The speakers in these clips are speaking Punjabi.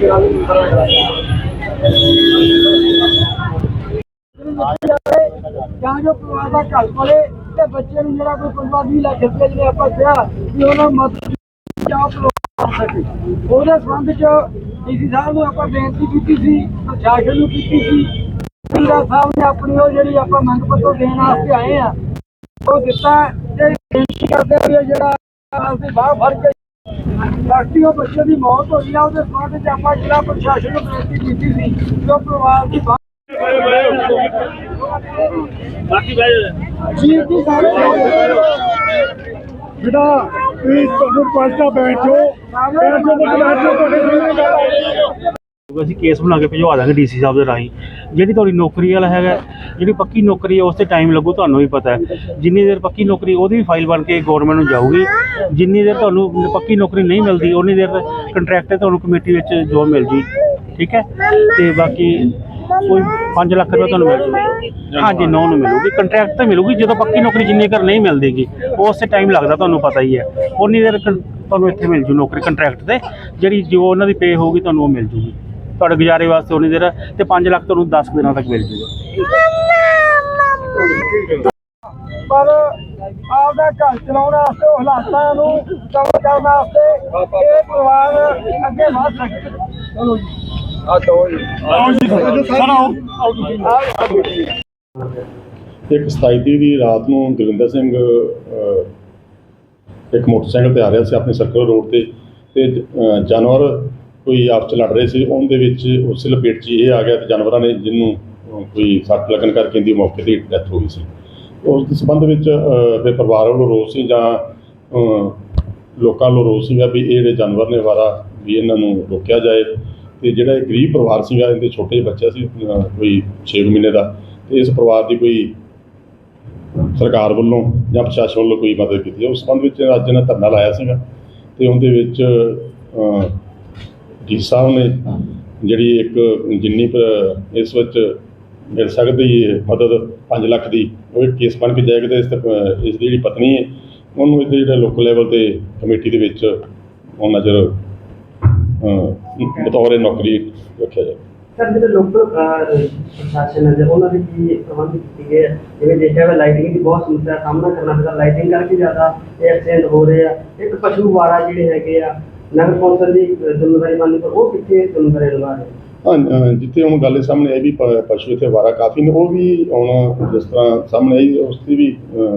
ਜਾਂ ਜੋ ਪਰਿਵਾਰ ਦਾ ਘਰ ਕੋਲੇ ਤੇ ਬੱਚੇ ਨੂੰ ਜਿਹੜਾ ਕੋਈ 15 ਲੱਖ ਰੁਪਏ ਜਿਹੜੇ ਆਪਾਂ ਕਿਹਾ ਵੀ ਉਹਨਾਂ ਮਦਦ ਜਾਂ ਪ੍ਰੋਗਰਾਮ ਸਕੇ ਉਹਦੇ ਸੰਬੰਧ ਚ ਡੀਸੀ ਸਾਹਿਬ ਨੂੰ ਆਪਾਂ ਬੇਨਤੀ ਕੀਤੀ ਸੀ ਪ੍ਰਸ਼ਾਸਨ ਨੂੰ ਕੀਤੀ ਸੀ ਜਿਹੜਾ ਸਾਹਿਬ ਨੇ ਆਪਣੀ ਉਹ ਜਿਹੜੀ ਆਪਾਂ ਮੰਗ ਪੱਤਰ ਦੇਣ ਵਾਸਤੇ ਆਏ ਆ ਉਹ ਦਿੱਤਾ ਤੇ ਬੇਨਤੀ ਕਰਦੇ ਵੀ ਜਿਹੜਾ ਅਸੀਂ ਬਾਹਰ ਫੜ ਕੇ ਬਾਕੀ ਉਹ ਬੱਚੇ ਦੀ ਮੌਤ ਹੋਈ ਆ ਉਹਦੇ ਸੰਬੰਧ ਚ ਆਪਾਂ ਜ਼ਿਲ੍ਹਾ ਪ੍ਰਸ਼ਾਸਨ ਨੂੰ ਬੇਨਤੀ ਕੀਤੀ ਸੀ ਕਿ ਉਹ ਪਰਿਵਾਰ ਦੀ ਬਾਕੀ ਜੀ ਜੀ ਸਾਰੇ ਬੇਟਾ ਤੁਸੀਂ ਤੁਹਾਨੂੰ ਪਾਸਟਾ ਬੈਠੋ ਬੈਠੋ ਬੈਠੋ ਤੁਹਾਡੇ ਸਾਹਮਣੇ ਅਸੀਂ ਕੇਸ ਬਣਾ ਕੇ ਭਜਵਾ ਦਾਂਗੇ ਡੀਸੀ ਸਾਹਿਬ ਦੇ ਰਾਹੀਂ। ਜਿਹੜੀ ਤੁਹਾਡੀ ਨੌਕਰੀ ਵਾਲਾ ਹੈਗਾ, ਜਿਹੜੀ ਪੱਕੀ ਨੌਕਰੀ ਹੈ, ਉਸ ਤੇ ਟਾਈਮ ਲੱਗੂ, ਤੁਹਾਨੂੰ ਵੀ ਪਤਾ ਹੈ। ਜਿੰਨੀ ਦੇਰ ਪੱਕੀ ਨੌਕਰੀ, ਉਹਦੀ ਵੀ ਫਾਈਲ ਬਣ ਕੇ ਗਵਰਨਮੈਂਟ ਨੂੰ ਜਾਊਗੀ। ਜਿੰਨੀ ਦੇਰ ਤੁਹਾਨੂੰ ਪੱਕੀ ਨੌਕਰੀ ਨਹੀਂ ਮਿਲਦੀ ਉਨੀ ਦੇਰ ਕੰਟਰੈਕਟ ਤੇ ਤੁਹਾਨੂੰ ਕਮੇਟੀ ਵਿੱਚ ਜੋਬ ਮਿਲ ਜੀ। ਠੀਕ ਹੈ? ਤੇ ਬਾਕੀ ਕੋਈ 5 ਲੱਖ ਰੁਪਏ ਤੁਹਾਨੂੰ ਮਿਲ ਜੂਗਾ। ਹਾਂਜੀ, ਨੌ ਨੂੰ ਮਿਲੂਗੀ। ਕੰਟਰੈਕਟ ਤੇ ਮਿਲੂਗੀ, ਜਦੋਂ ਪੱਕੀ ਨੌਕਰੀ ਜਿੰਨੀ ਕਰ ਨਹੀਂ ਮਿਲਦੀਗੀ, ਉਸ ਤੇ ਟਾਈਮ ਲੱਗਦਾ, ਤੁਹਾਨੂੰ ਪਤਾ ਹੀ ਹੈ। ਉਨੀ ਦੇਰ ਕੰ- ਤੁਹਾਨੂੰ ਇੱਥੇ ਮਿਲ ਜੂ ਨੌਕਰੀ ਕੰਟਰੈਕਟ ਤੇ। ਜਿਹੜੀ ਜੋ ਉਹਨਾਂ ਦੀ ਪੇ ਹੋਊਗੀ, ਤੁਹਾਨੂੰ ਉਹ ਮਿਲ ਜੂਗੀ। ਤੁਹਾਡੇ ਗੁਜ਼ਾਰੇ ਵਾਸਤੇ ਉਨੀ ਦੇਰ ਤੇ 5 ਲੱਖ ਤੁਹਾਨੂੰ 10 ਦਿਨਾਂ ਤੱਕ ਮਿਲ ਜੂਗਾ। ਪਰ ਆਪਦਾ ਘਰ ਚਲਾਉਣ ਵਾਸਤੇ ਉਹ ਹਾਲਾਤਾਂ ਨੂੰ ਕੰਮ ਕਰਨ ਵਾਸਤੇ ਇਹ ਪਰਿਵਾਰ ਅੱਗੇ ਵਧ ਸਕੇ। ਚਲੋ ਜੀ। ਆ ਦੋ ਜੀ। ਆਓ ਜੀ। ਸਰ ਆਓ। ਇੱਕ 27 ਤਰੀਕ ਦੀ ਰਾਤ ਨੂੰ ਗੁਰਵਿੰਦਰ ਸਿੰਘ ਇੱਕ ਮੋਟਰਸਾਈਕਲ ਤੇ ਆ ਰਿਹਾ ਸੀ ਆਪਣੇ ਸਰਕਲ ਰੋਡ ਤੇ ਤੇ ਜਾਨਵਰ ਕੋਈ ਆਪਸ ਲੜ ਰਹੇ ਸੀ ਉਹਦੇ ਵਿੱਚ ਉਸੇ ਲਪੇਟ 'ਚ ਇਹ ਆ ਗਿਆ ਤੇ ਜਾਨਵਰਾਂ ਨੇ ਜਿਹਨੂੰ ਕੋਈ ਸੱਟ ਲੱਗਣ ਕਰਕੇ ਇਹਦੀ ਮੌਕੇ ਤੇ ਡੈਥ ਹੋ ਗਈ ਸੀ। ਉਸ ਦੇ ਸੰਬੰਧ ਵਿੱਚ ਅਹ, ਫਿਰ ਪਰਿਵਾਰ ਵੱਲੋਂ ਰੋਸ ਸੀ ਜਾਂ ਲੋਕਾਂ ਵੱਲੋਂ ਰੋਸ ਸੀਗਾ ਵੀ ਇਹ ਜਿਹੜੇ ਜਾਨਵਰ ਨੇ ਵਾਰਾ ਵੀ ਇਹਨਾਂ ਨੂੰ ਰੋਕਿਆ ਜਾਏ ਤੇ ਜਿਹੜਾ ਇਹ ਗਰੀਬ ਪਰਿਵਾਰ ਸੀਗਾ ਇਹਦੇ ਛੋਟੇ ਜਿਹੇ ਬੱਚਾ ਸੀ ਕੋਈ 6 ਮਹੀਨੇ ਦਾ ਤੇ ਇਸ ਪਰਿਵਾਰ ਦੀ ਕੋਈ ਸਰਕਾਰ ਵੱਲੋਂ ਜਾਂ ਪ੍ਰਸ਼ਾਸਨ ਵੱਲੋਂ ਕੋਈ ਮਦਦ ਕੀਤੀ। ਹੈ ਉਸ ਸੰਬੰਧ ਵਿੱਚ ਅੱਜ ਇਹਨਾਂ ਧਰਨਾ ਲਾਇਆ ਸੀਗਾ ਤੇ ਉਹਦੇ ਵਿੱਚ ਡੀ ਸਾਹਿਬ ਨੇ ਜਿਹੜੀ ਇੱਕ ਜਿੰਨੀ ਇਸ ਵਿੱਚ ਮਿਲ ਸਕਦੀ ਹੈ ਮਦਦ 5 ਲੱਖ ਦੀ ਉਹ ਇੱਕ ਕੇਸ ਬਣ ਕੇ ਜਾਏਗਾ ਤੇ ਇਸ ਇਸ ਦੀ ਜਿਹੜੀ ਪਤਨੀ ਹੈ ਉਹਨੂੰ ਇਹਦੇ ਜਿਹੜਾ ਲੋਕਲ ਲੈਵਲ ਤੇ ਕਮੇਟੀ ਦੇ ਵਿੱਚ ਉਹ ਨਜ਼ਰ ਅਹ, ਬਤੌਰ ਨੌਕਰੀ ਰੱਖਿਆ ਜਾਏ ਸਰ ਜਿਹੜੇ ਲੋਕਲ ਪ੍ਰਸ਼ਾਸਨ ਹੈ ਉਹਨਾਂ ਦੇ ਕੀ ਪ੍ਰਬੰਧ ਕੀਤੇ ਗਏ ਆ? ਜਿਵੇਂ ਦੇਖਿਆ ਹੋਇਆ ਲਾਈਟਿੰਗ ਦੀ ਬਹੁਤ ਸਮੱਸਿਆ ਦਾ ਸਾਹਮਣਾ ਕਰਨਾ ਪੈਂਦਾ ਲਾਈਟਿੰਗ ਕਰਕੇ ਜ਼ਿਆਦਾ ਐਕਸੀਡੈਂਟ ਹੋ ਰਹੇ ਆ। ਇੱਕ ਪਸ਼ੂ ਵਾੜਾ ਜਿਹੜੇ ਹੈਗੇ ਆ ਨਗਰ ਕੌਂਸਲ ਦੀ ਅਹ, ਜ਼ਿੰਮੇਵਾਰੀ ਮੰਨਦੀ ਪਰ ਉਹ ਕਿੱਥੇ ਜ਼ਿੰਮੇਵਾਰੀ ਨਿਭਾ ਰਹੇ ਹਾਂ ਅਹ ਜਿੱਥੇ ਹੁਣ ਗੱਲ ਸਾਹਮਣੇ ਆਈ ਵੀ ਪਸ਼ੂ ਇੱਥੇ ਵਾਰਾ ਕਾਫੀ ਨੇ ਉਹ ਵੀ ਹੁਣ ਜਿਸ ਤਰ੍ਹਾਂ ਸਾਹਮਣੇ ਆਈ ਉਸ ਤੇ ਵੀ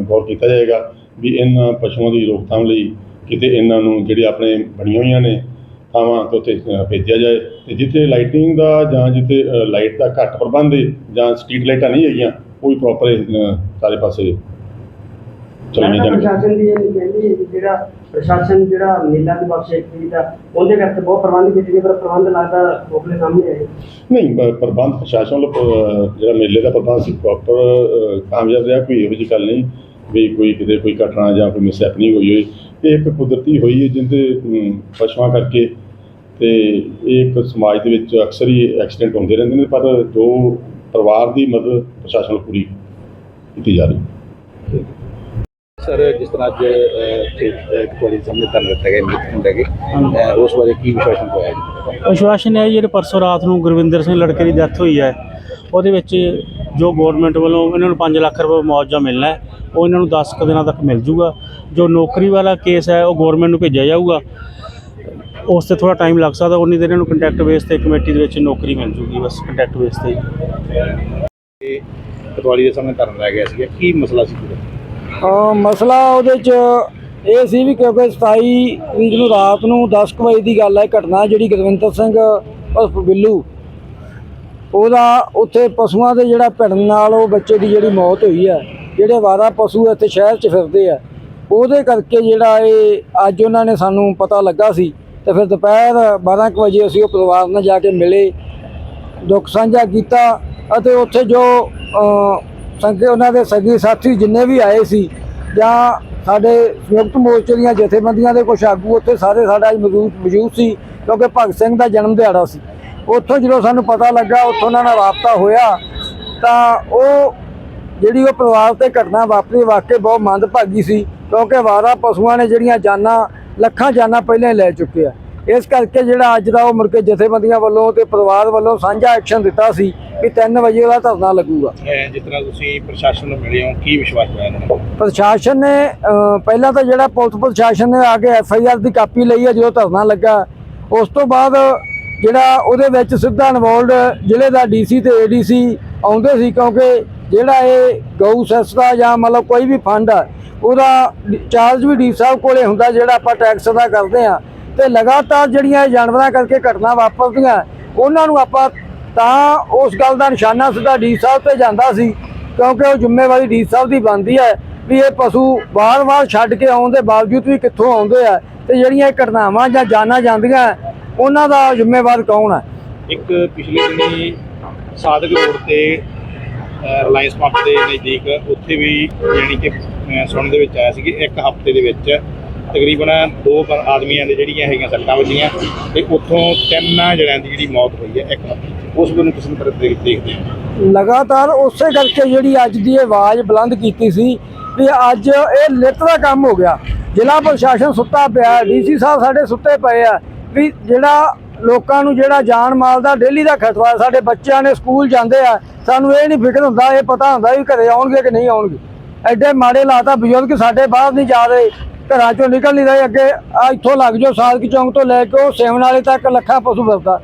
ਗੌਰ ਕੀਤਾ ਜਾਏਗਾ ਵੀ ਇਹਨਾਂ ਪਸ਼ੂਆਂ ਦੀ ਰੋਕਥਾਮ ਲਈ ਕਿਤੇ ਇਹਨਾਂ ਨੂੰ ਜਿਹੜੇ ਆਪਣੇ ਬਣੀਆਂ ਹੋਈਆਂ ਨੇ ਥਾਵਾਂ ਤੇ ਅਹ, ਭੇਜਿਆ ਜਾਏ। ਤੇ ਜਿੱਥੇ ਲਾਈਟਿੰਗ ਦਾ ਜਾਂ ਜਿੱਥੇ ਲਾਈਟ ਦਾ ਘੱਟ ਪ੍ਰਬੰਧ ਹੈ ਜਾਂ ਸਟਰੀਟ ਲਾਈਟਾਂ ਨਹੀਂ ਹੈਗੀਆਂ ਉਹ ਵੀ ਪ੍ਰੋਪਰ ਸਾਰੇ ਪਾਸੇ ਚਲਾਈਆਂ ਮੈਂ ਤਾਂ ਜਾਣਗੀਆਂ। ਪ੍ਰਸ਼ਾਸਨ ਦੀ ਇਹ ਕਹਿੰਦੀ ਹੈ ਜਿਹੜਾ ਪ੍ਰਸ਼ਾਸਨ ਜਿਹੜਾ ਮੇਲਾ ਦੀ ਬਖਸ਼ ਕੀਤੀ ਦਾ ਉਹਦੇ ਕਰਕੇ ਬਹੁਤ ਪ੍ਰਬੰਧ ਕੀਤੇ ਗਏ ਪਰ ਪ੍ਰਬੰਧ ਲੱਗਦਾ ਖੋਖਲੇ ਸਾਹਮਣੇ ਆਏ। ਨਹੀਂ ਪ- ਪ੍ਰਬੰਧ ਪ੍ਰਸ਼ਾਸਨ ਵੱਲੋਂ ਪ- ਜਿਹੜਾ ਮੇਲੇ ਦਾ ਪ੍ਰਬੰਧ ਸੀ ਪ੍ਰੋਪਰ ਕਾਮਯਾਬ ਰਿਹਾ ਕੋਈ ਇਹੋ ਜਿਹੀ ਗੱਲ ਨਹੀਂ ਵੀ ਕੋਈ ਕਿਤੇ ਕੋਈ ਘਟਨਾ ਜਾਂ ਕੋਈ ਮਿਸਹੈਪਨਿੰਗ ਹੋਈ ਹੋਈ। ਇਹ ਇੱਕ ਕੁਦਰਤੀ ਹੋਈ ਹੈ ਜਿਹਦੇ ਅਮ, ਪਸ਼ੂਆਂ ਕਰਕੇ ਤੇ ਇਹ ਇੱਕ ਸਮਾਜ ਦੇ ਵਿੱਚ ਅਕਸਰ ਹੀ ਐਕਸੀਡੈਂਟ ਹੁੰਦੇ ਰਹਿੰਦੇ ਨੇ ਪਰ ਜੋ ਪਰਿਵਾਰ ਦੀ ਮਦਦ ਪ੍ਰਸ਼ਾਸਨ ਵੱਲੋਂ ਪੂਰੀ ਕੀਤੀ ਜਾ ਰਹੀ ਹੈ। ਸਰ ਜਿਸ ਤਰ੍ਹਾਂ ਅੱਜ ਤੁਹਾਡੇ ਸਾਹਮਣੇ ਧਰਨ ਦਿੱਤਾ ਗਿਆ ਮੀਟਿੰਗ ਹੁੰਦੇ ਹੈਗੇ ਅਹ, ਉਸ ਬਾਰੇ ਕੀ ਵਿਸ਼ਵਾਸਨ ਹੋਇਆ ਵਿਸ਼ਵਾਸਨ ਹੈ ਜਿਹੜੇ ਪਰਸੋਂ ਰਾਤ ਨੂੰ ਗੁਰਵਿੰਦਰ ਸਿੰਘ ਲੜਕੇ ਦੀ ਡੈਥ ਹੋਈ ਹੈ ਉਹਦੇ ਵਿੱਚ ਜੋ ਗਵਰਨਮੈਂਟ ਵੱਲੋਂ ਇਹਨਾਂ ਨੂੰ 5 ਲੱਖ ਰੁਪਏ ਮੁਆਵਜ਼ਾ ਮਿਲਣਾ ਹੈ ਉਹ ਇਹਨਾਂ ਨੂੰ 10 ਕੁ ਦਿਨਾਂ ਤੱਕ ਮਿਲ ਜੂਗਾ। ਜੋ ਨੌਕਰੀ ਵਾਲਾ ਕੇਸ ਹੈ ਉਹ ਗਵਰਨਮੈਂਟ ਨੂੰ ਭੇਜਿਆ ਜਾਊਗਾ। ਉਸ ਤੇ ਥੋੜਾ ਟਾਈਮ ਲੱਗ ਸਕਦਾ ਉਨੀ ਦੇਰ ਇਹਨਾਂ ਨੂੰ ਕੰਟੈਕਟ ਬੇਸ ਤੇ ਕਮੇਟੀ ਦੇ ਵਿੱਚ ਨੌਕਰੀ ਮਿਲ ਜੂਗੀ ਬਸ ਕੰਟੈਕਟ ਬੇਸ ਤੇ। ਪਟਵਾਰੀ ਦੇ ਸਾਹਮਣੇ ਧਰਨ ਗਿਆ ਸੀਗਾ। ਕੀ ਮਸਲਾ ਸੀ? ਪੂਰਾ ਮਸਲਾ ਉਹਦੇ ਚ ਇਹ ਸੀ ਵੀ ਕਿਉਂਕਿ 27 ਤਰੀਕ ਨੂੰ ਰਾਤ ਨੂੰ 10 ਕੁ ਵਜੇ ਦੀ ਗੱਲ ਹੈ ਘਟਨਾ ਜਿਹੜੀ ਗੁਰਵਿੰਦਰ ਸਿੰਘ ਉਰਫ ਬਿੱਲੂ। ਉਹਦਾ ਉੱਥੇ ਪਸ਼ੂਆਂ ਦੇ ਜਿਹੜਾ ਭਿੜਨ ਨਾਲ ਉਹ ਬੱਚੇ ਦੀ ਜਿਹੜੀ ਮੌਤ ਹੋਈ ਹੈ, ਜਿਹੜੇ ਵਾਰਾ ਪਸ਼ੂ ਇੱਥੇ ਸ਼ਹਿਰ 'ਚ ਫਿਰਦੇ ਆ, ਉਹਦੇ ਕਰਕੇ ਜਿਹੜਾ ਇਹ ਅੱਜ ਉਹਨਾਂ ਨੇ ਸਾਨੂੰ ਪਤਾ ਲੱਗਾ ਸੀ ਤੇ ਫਿਰ ਦੁਪਹਿਰ 12 ਕੁ ਵਜੇ ਅਸੀਂ ਉਹ ਪਰਿਵਾਰ ਨਾਲ ਜਾ ਕੇ ਮਿਲੇ, ਦੁੱਖ ਸਾਂਝਾ ਕੀਤਾ ਅਤੇ ਉੱਥੇ ਜੋ ਸੰਗੇ ਉਹਨਾਂ ਦੇ ਸਗੀ ਸਾਥੀ ਜਿੰਨੇ ਵੀ ਆਏ ਸੀ ਜਾਂ ਸਾਡੇ ਸੰਯੁਕਤ ਮੋਰਚੇ ਦੀਆਂ ਜਥੇਬੰਦੀਆਂ ਦੇ ਕੁਝ ਆਗੂ ਉੱਥੇ ਸਾਰੇ ਸਾਡਾ ਮੌਜੂਦ ਮੌਜੂਦ ਸੀ, ਕਿਉਂਕਿ ਭਗਤ ਸਿੰਘ ਦਾ ਜਨਮ ਦਿਹਾੜਾ ਸੀ। ਉੱਥੋਂ ਜਦੋਂ ਸਾਨੂੰ ਪਤਾ ਲੱਗਾ, ਉੱਥੋਂ ਉਹਨਾਂ ਨਾਲ ਰਾਬਤਾ ਹੋਇਆ, ਤਾਂ ਉਹ ਜਿਹੜੀ ਉਹ ਪਰਿਵਾਰ ਤੇ ਘਟਨਾ ਵਾਪਰੀ, ਵਾਕਈ ਬਹੁਤ ਮੰਦਭਾਗੀ ਸੀ, ਕਿਉਂਕਿ ਵਾਰਾ ਪਸ਼ੂਆਂ ਨੇ ਜਿਹੜੀਆਂ ਜਾਨਾਂ, ਲੱਖਾਂ ਜਾਨਾਂ ਪਹਿਲਾਂ ਹੀ ਲੈ ਚੁੱਕੇ ਆ। ਇਸ ਕਰਕੇ ਜਿਹੜਾ ਅੱਜ ਦਾ ਉਹ ਮੁੜ ਕੇ ਜਥੇਬੰਦੀਆਂ ਵੱਲੋਂ ਤੇ ਪਰਿਵਾਰ ਵੱਲੋਂ ਸਾਂਝਾ ਐਕਸ਼ਨ ਦਿੱਤਾ ਸੀ ਕਿ 3 ਵਜੇ ਉਹਦਾ ਧਰਨਾ ਲੱਗੂਗਾ। ਜਿਸ ਤਰ੍ਹਾਂ ਤੁਸੀਂ ਪ੍ਰਸ਼ਾਸਨ ਨੂੰ ਮਿਲੇ ਹੋ ਕੀ ਵਿਸ਼ਵਾਸ ਹੋਇਆ ਇਹਨਾਂ ਨੂੰ? ਪ੍ਰਸ਼ਾਸਨ ਨੇ ਅਹ, ਪਹਿਲਾਂ ਤਾਂ ਜਿਹੜਾ ਪੁਲਿਸ ਪ੍ਰਸ਼ਾਸਨ ਨੇ ਆ ਕੇ ਐਫ ਆਈ ਆਰ ਦੀ ਕਾਪੀ ਲਈ ਹੈ ਜਦੋਂ ਧਰਨਾ ਲੱਗਾ ਉਸ ਤੋਂ ਬਾਅਦ ਜਿਹੜਾ ਉਹਦੇ ਵਿੱਚ ਸਿੱਧਾ ਇਨਵੋਲਡ ਜ਼ਿਲ੍ਹੇ ਦਾ ਡੀਸੀ ਤੇ ਏਡੀਸੀ ਆਉਂਦੇ ਸੀ ਕਿਉਂਕਿ ਜਿਹੜਾ ਇਹ ਗਊ ਸੈਸ ਦਾ ਜਾਂ ਮਤਲਬ ਕੋਈ ਵੀ ਫੰਡ ਆ ਉਹਦਾ ਚਾਰਜ ਵੀ ਡੀ ਸਾਹਿਬ ਕੋਲੇ ਹੁੰਦਾ ਜਿਹੜਾ ਆਪਾਂ ਟੈਕਸ ਦਾ ਕਰਦੇ ਆ। ਤੇ ਲਗਾਤਾਰ ਜਿਹੜੀਆਂ ਇਹ ਜਾਨਵਰਾਂ ਕਰਕੇ ਘਟਨਾ ਵਾਪਰਦੀਆਂ, ਉਹਨਾਂ ਨੂੰ ਆਪਾਂ ਤਾਂ ਉਸ ਗੱਲ ਦਾ ਨਿਸ਼ਾਨਾ ਸਿੱਧਾ ਡੀ ਸਾਹਿਬ ਤੇ ਜਾਂਦਾ ਸੀ, ਕਿਉਂਕਿ ਉਹ ਜ਼ਿੰਮੇਵਾਰੀ ਡੀ ਸਾਹਿਬ ਦੀ ਬਣਦੀ ਹੈ ਵੀ ਇਹ ਪਸ਼ੂ ਵਾਰ-ਵਾਰ ਛੱਡ ਕੇ ਆਉਣ ਦੇ ਬਾਵਜੂਦ ਵੀ ਕਿੱਥੋਂ ਆਉਂਦੇ ਆ ਤੇ ਜਿਹੜੀਆਂ ਇਹ ਘਟਨਾਵਾਂ ਜਾਂ ਜਾਨਾਂ ਜਾਂਦੀਆਂ, ਉਹਨਾਂ ਦਾ ਜ਼ਿੰਮੇਵਾਰ ਕੌਣ ਹੈ ਇੱਕ ਪਿਛਲੇ ਦਿਨੀ ਸਾਦਕ ਰੋਡ ਤੇ ਰਿਲਾਇੰਸ ਪੰਪ ਦੇ ਨਜ਼ਦੀਕ ਉੱਥੇ ਵੀ ਯਾਨੀ ਕਿ ਸੁਣਨ ਦੇ ਵਿੱਚ ਆਇਆ ਸੀ ਕਿ ਇੱਕ ਹਫ਼ਤੇ ਦੇ ਵਿੱਚ ਤਕਰੀਬਨ ਦੋ ਬ- ਆਦਮੀਆਂ ਦੇ ਜਿਹੜੀਆਂ ਹੈਗੀਆਂ ਸੱਟਾਂ ਵੱਜੀਆਂ ਤੇ ਉੱਥੋਂ ਤਿੰਨ ਜਣਿਆਂ ਦੀ ਜਿਹੜੀ ਮੌਤ ਹੋਈ ਹੈ, ਇੱਕ ਉਸ ਨੂੰ ਕਿਸ ਤਰ੍ਹਾਂ ਦੇਖ- ਦੇਖਦੇ ਹੋ। ਲਗਾਤਾਰ ਉਸੇ ਕਰਕੇ ਜਿਹੜੀ ਅੱਜ ਦੀ ਆਵਾਜ਼ ਬੁਲੰਦ ਕੀਤੀ ਸੀ ਵੀ ਅੱਜ ਇਹ ਲਿੱਤ ਦਾ ਕੰਮ ਹੋ ਗਿਆ। ਜ਼ਿਲ੍ਹਾ ਪ੍ਰਸ਼ਾਸਨ ਸੁੱਤਾ ਪਿਆ, ਡੀਸੀ ਸਾਹਿਬ ਸਾਡੇ ਸੁੱਤੇ ਪਏ ਆ ਵੀ ਜਿਹੜਾ ਲੋਕਾਂ ਨੂੰ ਜਿਹੜਾ ਜਾਨ ਮਾਲ ਦਾ, ਡੇਲੀ ਦਾ ਖਤਰਾ ਸਾਡੇ ਬੱਚਿਆਂ ਨੇ ਸਕੂਲ ਜਾਂਦੇ ਆ, ਸਾਨੂੰ ਇਹ ਨਹੀਂ ਫਿਕਰ ਹੁੰਦਾ, ਇਹ ਪਤਾ ਹੁੰਦਾ ਵੀ ਘਰੇ ਆਉਣਗੇ ਕਿ ਨਹੀਂ ਆਉਣਗੇ। ਐਡੇ ਮਾੜੇ ਲਾਤਾ ਬਜ਼ੁਰਗ ਸਾਡੇ ਬਾਹਰ ਨਹੀਂ ਜਾ ਰਹੇ। ਘਰਾਂ ਚੋਂ ਨਿਕਲ ਨਹੀਂ ਰਹੇ ਅੱਗੇ। ਆ ਇੱਥੋਂ ਲੱਗ ਜਾਓ, ਸਾਦਕ ਚੌਂਕ ਤੋਂ ਲੈ ਕੇ ਉਹ ਸੇਵਨ ਵਾਲੇ ਤੱਕ ਲੱਖਾਂ ਪਸ਼ੂ ਫਿਰਦਾ।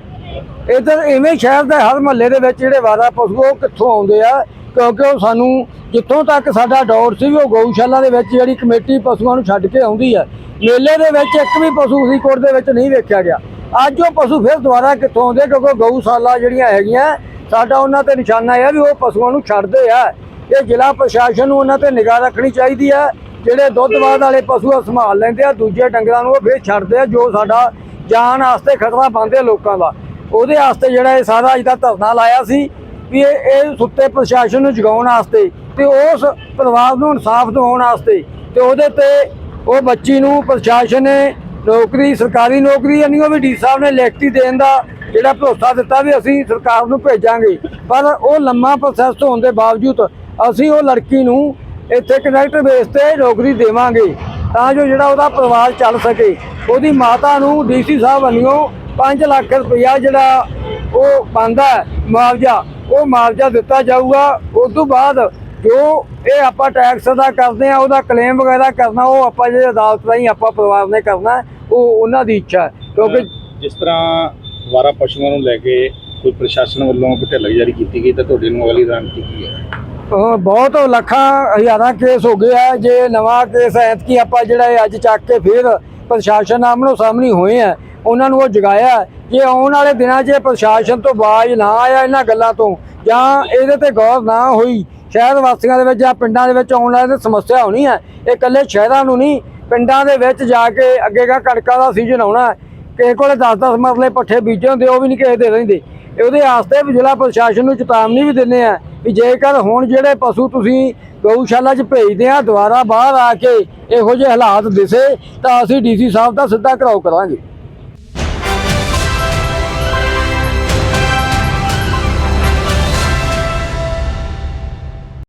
ਇਧਰ ਇਵੇਂ ਸ਼ਹਿਰ ਦੇ ਹਰ ਮਹੱਲੇ ਦੇ ਵਿੱਚ ਜਿਹੜੇ ਵਾਰਾ ਪਸ਼ੂ ਉਹ ਕਿੱਥੋਂ ਆਉਂਦੇ ਆ? ਕਿਉਂਕਿ ਉਹ ਸਾਨੂੰ ਜਿੱਥੋਂ ਤੱਕ ਸਾਡਾ ਦੌਰ ਸੀ ਵੀ ਉਹ ਗਊਸ਼ਾਲਾ ਦੇ ਵਿੱਚ ਜਿਹੜੀ ਕਮੇਟੀ ਪਸ਼ੂਆਂ ਨੂੰ ਛੱਡ ਕੇ ਆਉਂਦੀ ਹੈ ਮੇਲੇ ਦੇ ਵਿੱਚ ਇੱਕ ਵੀ ਪਸ਼ੂ ਫਰੀਦਕੋਟ ਦੇ ਵਿੱਚ ਨਹੀਂ ਵੇਖਿਆ ਗਿਆ। ਅੱਜ ਉਹ ਪਸ਼ੂ ਫਿਰ ਦੁਬਾਰਾ ਕਿੱਥੋਂ ਆਉਂਦੇ ਕਿਉਂਕਿ ਗਊਸ਼ਾਲਾ ਜਿਹੜੀਆਂ ਹੈਗੀਆਂ, ਸਾਡਾ ਉਹਨਾਂ ਤੇ ਨਿਸ਼ਾਨਾ ਹੈ ਵੀ ਉਹ ਪਸ਼ੂਆਂ ਨੂੰ ਛੱਡਦੇ ਆ। ਇਹ ਜ਼ਿਲ੍ਹਾ ਪ੍ਰਸ਼ਾਸਨ ਨੂੰ ਉਹਨਾਂ ਤੇ ਨਿਗਾਹ ਰੱਖਣੀ ਚਾਹੀਦੀ ਹੈ ਜਿਹੜੇ ਦੁੱਧਵਾਦ ਵਾਲੇ ਪਸ਼ੂ ਆ, ਸੰਭਾਲ ਲੈਂਦੇ ਆ, ਦੂਜੇ ਡੰਗਰਾਂ ਨੂੰ ਉਹ ਫਿਰ ਛੱਡਦੇ ਆ, ਜੋ ਸਾਡਾ ਜਾਨ ਵਾਸਤੇ ਖਤਰਾ ਬਣਦੇ ਆ ਲੋਕਾਂ ਦਾ। ਉਹਦੇ ਵਾਸਤੇ ਜਿਹੜਾ ਇਹ ਸਾਰਾ ਅੱਜ ਦਾ ਧਰਨਾ ਲਾਇਆ ਸੀ ਵੀ ਇਹ ਇਹ ਸੁੱਤੇ ਪ੍ਰਸ਼ਾਸਨ ਨੂੰ ਜਗਾਉਣ ਵਾਸਤੇ ਤੇ ਉਸ ਪਰਿਵਾਰ ਨੂੰ ਇਨਸਾਫ ਦਿਵਾਉਣ ਵਾਸਤੇ ਤੇ ਉਹਦੇ ਤੇ ਉਹ ਬੱਚੀ ਨੂੰ ਪ੍ਰਸ਼ਾਸਨ ਨੇ ਨੌਕਰੀ, ਸਰਕਾਰੀ ਨੌਕਰੀ ਨਹੀਂ ਉਹ ਵੀ ਡੀ ਸਾਹਿਬ ਨੇ ਲਿਖਤੀ ਦੇਣ ਦਾ ਜਿਹੜਾ ਭਰੋਸਾ ਦਿੱਤਾ ਵੀ ਅਸੀਂ ਸਰਕਾਰ ਨੂੰ ਭੇਜਾਂਗੇ। ਪਰ ਉਹ ਲੰਮਾ ਪ੍ਰੋਸੈਸ ਹੋਣ ਦੇ ਬਾਵਜੂਦ ਅਸੀਂ ਉਹ ਲੜਕੀ ਨੂੰ ਇੱਥੇ ਕਨੈਕਟ ਬੇਸ ਤੇ ਨੌਕਰੀ ਦੇਵਾਂਗੇ ਤਾਂ ਜੋ ਜਿਹੜਾ ਉਹਦਾ ਪਰਿਵਾਰ ਚੱਲ ਸਕੇ। ਉਹਦੀ ਮਾਤਾ ਨੂੰ ਡੀਸੀ ਸਾਹਿਬ ਵੱਲੋਂ 5 ਲੱਖ ਰੁਪਇਆ ਜਿਹੜਾ ਉਹ ਪਾਉਂਦਾ ਮੁਆਵਜ਼ਾ, ਉਹ ਮੁਆਵਜ਼ਾ ਦਿੱਤਾ ਜਾਊਗਾ। ਉਸ ਤੋਂ ਬਾਅਦ ਜੋ ਇਹ ਆਪਾਂ ਟੈਕਸ ਦਾ ਕਰਦੇ ਆ ਉਹਦਾ ਕਲੇਮ ਵਗੈਰਾ ਕਰਨਾ, ਉਹ ਆਪਾਂ ਜੇ ਅਦਾਲਤ ਰਾਹੀਂ ਆਪਾਂ ਪਰਿਵਾਰ ਨੇ ਕਰਨਾ ਉਹ ਉਹਨਾਂ ਦੀ ਇੱਛਾ ਹੈ। ਕਿਉਂਕਿ ਜਿਸ ਤਰ੍ਹਾਂ ਵਾਰਾ ਪਸ਼ੂਆਂ ਨੂੰ ਲੈ ਕੇ ਕੋਈ ਪ੍ਰਸ਼ਾਸਨ ਵੱਲੋਂ ਕੋਈ ਢਿੱਲ ਜਾਰੀ ਕੀਤੀ ਗਈ, ਤਾਂ ਤੁਹਾਡੀ ਨੂੰ ਅਗਲੀ ਰਣਨੀਤੀ ਕੀ ਹੈ? ਬਹੁਤ ਲੱਖਾਂ ਹਜ਼ਾਰਾਂ ਕੇਸ ਹੋ ਗਏ ਆ। ਜੇ ਨਵਾਂ ਕੇਸ ਐਤਕੀ ਆਪਾਂ ਜਿਹੜਾ ਅੱਜ ਚੱਕ ਕੇ ਫਿਰ ਪ੍ਰਸ਼ਾਸਨ ਆਮਣੋ ਸਾਹਮਣੇ ਹੋਏ ਆ, ਉਹਨਾਂ ਨੂੰ ਉਹ ਜਗਾਇਆ। ਜੇ ਆਉਣ ਵਾਲੇ ਦਿਨਾਂ 'ਚ ਇਹ ਪ੍ਰਸ਼ਾਸਨ ਤੋਂ ਬਾਜ ਨਾ ਆਇਆ ਇਹਨਾਂ ਗੱਲਾਂ ਤੋਂ, ਜਾਂ ਇਹਦੇ ਤੇ ਗੌਰ ਨਾ ਹੋਈ, ਸ਼ਹਿਰ ਵਾਸੀਆਂ ਦੇ ਵਿੱਚ ਜਾਂ ਪਿੰਡਾਂ ਦੇ ਵਿੱਚ ਆਉਣ ਵਾਲੇ ਤੇ ਸਮੱਸਿਆ ਹੋਣੀ ਹੈ ਇਹ ਇਕੱਲੇ ਸ਼ਹਿਰਾਂ ਨੂੰ ਨਹੀਂ, ਪਿੰਡਾਂ ਦੇ ਵਿੱਚ ਜਾ ਕੇ ਅੱਗੇਗਾ ਕਣਕਾਂ ਦਾ ਸੀਜ਼ਨ ਆਉਣਾ, ਕਿਸੇ ਕੋਲੇ 10-10 ਮਰਲੇ ਪੱਠੇ ਬੀਜੇ ਹੁੰਦੇ, ਉਹ ਵੀ ਨਹੀਂ ਕਿਸੇ ਦੇ ਰਹਿੰਦੇ। ਉਹਦੇ ਵਾਸਤੇ ਵੀ ਜ਼ਿਲ੍ਹਾ ਪ੍ਰਸ਼ਾਸਨ ਨੂੰ ਚੇਤਾਵਨੀ ਵੀ ਦਿੰਦੇ ਆ ਵੀ ਜੇਕਰ ਹੁਣ ਜਿਹੜੇ ਪਸ਼ੂ ਤੁਸੀਂ ਗਊਸ਼ਾਲਾ 'ਚ ਭੇਜਦੇ ਆ, ਦੁਬਾਰਾ ਬਾਹਰ ਆ ਕੇ ਇਹੋ ਜਿਹੇ ਹਾਲਾਤ ਦਿਸੇ, ਤਾਂ ਅਸੀਂ ਡੀਸੀ ਸਾਹਿਬ ਦਾ ਸਿੱਧਾ ਘਰਾਓ ਕਰਾਂਗੇ।